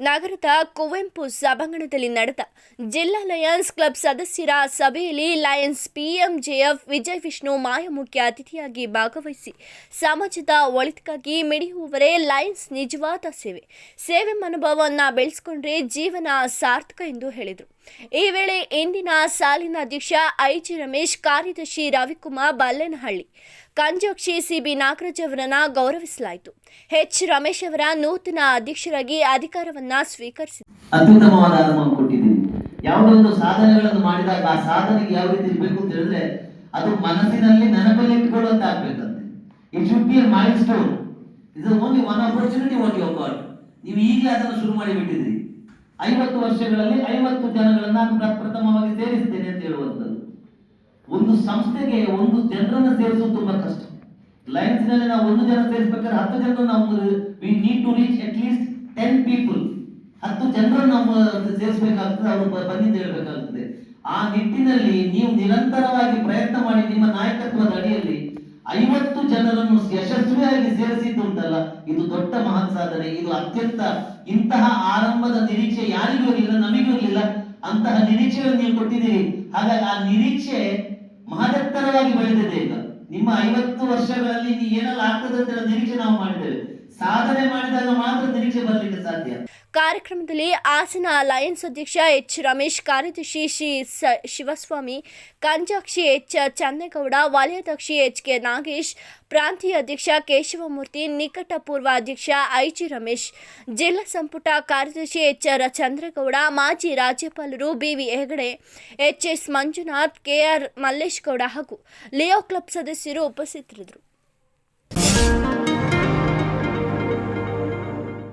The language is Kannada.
ನಗರದ ಕುವೆಂಪು ಸಭಾಂಗಣದಲ್ಲಿ ನಡೆದ ಜಿಲ್ಲಾ ಲಯನ್ಸ್ ಕ್ಲಬ್ ಸದಸ್ಯರ ಸಭೆಯಲ್ಲಿ ಲಯನ್ಸ್ ಪಿಎಂಜೆಎಫ್ ವಿಜಯ್ ವಿಷ್ಣು ಮಾಯ ಮುಖ್ಯ ಅತಿಥಿಯಾಗಿ ಭಾಗವಹಿಸಿ ಸಮಾಜದ ಒಳಿತಿಗಾಗಿ ಮಿಡಿಯುವವರೇ ಲಯನ್ಸ್ ನಿಜವಾದ ಸೇವೆ. ಸೇವೆ ಮನೋಭಾವವನ್ನು ಬೆಳೆಸಿಕೊಂಡ್ರೆ ಜೀವನ ಸಾರ್ಥಕ ಎಂದು ಹೇಳಿದರು. ಈ ವೇಳೆ ಇಂದಿನ ಸಾಲಿನ ಅಧ್ಯಕ್ಷ ಐಜಿ ರಮೇಶ್, ಕಾರ್ಯದರ್ಶಿ ರವಿಕುಮಾರ್ ಬಲ್ಲೇನಹಳ್ಳಿ, ಕಂಜೋಕ್ಷಿ ಸಿಬಿ ನಾಗರಾಜ್ ಅವರನ್ನ ಗೌರವಿಸಲಾಯಿತು. ಎಚ್. ರಮೇಶ್ ಅವರ ನೂತನ ಅಧ್ಯಕ್ಷರಾಗಿ ಅಧಿಕಾರವನ್ನ ಸ್ವೀಕರಿಸಿದರು ಅತ್ಯುತ್ತಮವಾದ ಅನುಭವ ಕೊಟ್ಟಿದ್ದೀನಿ. ಯಾವುದೋ ಒಂದು ಸಾಧನೆಗಳನ್ನು ಮಾಡಿದಾಗ ಆ ಸಾಧನೆಗೆ ಯಾವ ರೀತಿ ಇರಬೇಕು ಅಂತ ಹೇಳಿದ್ರೆ, ಅದು ಮನಸ್ಸಿನಲ್ಲಿ ನೆನಪಲ್ಲಿ ಇಟ್ಕೊಳ್ಳುವಂತ ಆಗ್ಬೇಕಂತೆ. It should be milestone is only one opportunity what you got ನೀವು ಈಗಲೇ ಅದನ್ನು ಶುರು ಮಾಡಿ ಬಿಟ್ಟಿದ್ರಿ ಐವತ್ತು ವರ್ಷಗಳಲ್ಲಿ ಐವತ್ತು ಜನಗಳನ್ನು ನಾನು ಪ್ರ- ಪ್ರಥಮವಾಗಿ ಸೇರಿಸ್ತೇನೆ ಅಂತ ಹೇಳುವಂಥದ್ದು. ಒಂದು ಸಂಸ್ಥೆಗೆ ಒಂದು ಜನರನ್ನು ಸೇರಿಸೋದು ತುಂಬಾ ಕಷ್ಟ. ಲೈನ್ಸ್ನಲ್ಲಿ ನಾವು ಒಂದು ಜನ ಸೇರಿಸಬೇಕಾದ್ರೆ ಹತ್ತು ಜನರು ನಾವು we need to reach at least ten people ಹತ್ತು ಜನರನ್ನು ನಾವು ಸೇರಿಸಬೇಕಾಗ್ತದೆ, ಅವರು ಬಂದಿದ್ದು ಹೇಳಬೇಕಾಗ್ತದೆ. ಆ ನಿಟ್ಟಿನಲ್ಲಿ ನೀವು ನಿರಂತರವಾಗಿ ಪ್ರಯತ್ನ ಮಾಡಿ ನಿಮ್ಮ ನಾಯಕತ್ವದ ಅಡಿಯಲ್ಲಿ ಐವತ್ತು ಜನರನ್ನು ಯಶಸ್ವಿಯಾಗಿ ಸೇರಿಸಿದ್ದು ಉಂಟಲ್ಲ ಇದು ದೊಡ್ಡ ಮಹತ್ ಸಾಧನೆ, ಇದು ಅತ್ಯಂತ ಇಂತಹ ಆರಂಭದ ನಿರೀಕ್ಷೆ ಯಾರಿಗೂ ಇರಲಿಲ್ಲ, ನಮಗೂ ಇರಲಿಲ್ಲ. ಅಂತಹ ನಿರೀಕ್ಷೆಯನ್ನು ನೀವು ಕೊಟ್ಟಿದ್ದೀರಿ. ಹಾಗಾಗಿ ಆ ನಿರೀಕ್ಷೆ ಮಹದತ್ತರವಾಗಿ ಬೆಳೆದಿದೆ ಈಗ. ನಿಮ್ಮ ಐವತ್ತು ವರ್ಷಗಳಲ್ಲಿ ಏನೆಲ್ಲ ಆಗ್ತದೆ ಅಂತ ನಿರೀಕ್ಷೆ ನಾವು ಮಾಡಿದ್ದೇವೆ. ಸಾಧನೆ ಮಾಡಿದಾಗ ಮಾತ್ರ ನಿರೀಕ್ಷೆ ಸಾಧ್ಯ ಕಾರ್ಯಕ್ರಮದಲ್ಲಿ ಹಾಸನ ಲಯನ್ಸ್ ಅಧ್ಯಕ್ಷ ಎಚ್ ರಮೇಶ್, ಕಾರ್ಯದರ್ಶಿ ಶ್ರೀ ಶಿವಸ್ವಾಮಿ, ಕಂಜಾಕ್ಷಿ ಎಚ್ ಚಂದೇಗೌಡ ವಲಯಾಧ್ಯಕ್ಷಿ ಎಚ್ ಕೆ ನಾಗೇಶ್, ಪ್ರಾಂತೀಯ ಅಧ್ಯಕ್ಷ ಕೇಶವಮೂರ್ತಿ, ನಿಕಟಪೂರ್ವ ಅಧ್ಯಕ್ಷ ಐಜಿ ರಮೇಶ್, ಜಿಲ್ಲಾ ಸಂಪುಟ ಕಾರ್ಯದರ್ಶಿ ಎಚ್ ಆರ್ ಚಂದ್ರೇಗೌಡ ಮಾಜಿ ರಾಜ್ಯಪಾಲರು BV Hegde, H S Manjunath KR Mallesh Gowda ಹಾಗೂ ಲಿಯೋ ಕ್ಲಬ್ ಸದಸ್ಯರು ಉಪಸ್ಥಿತರಿದ್ದರು.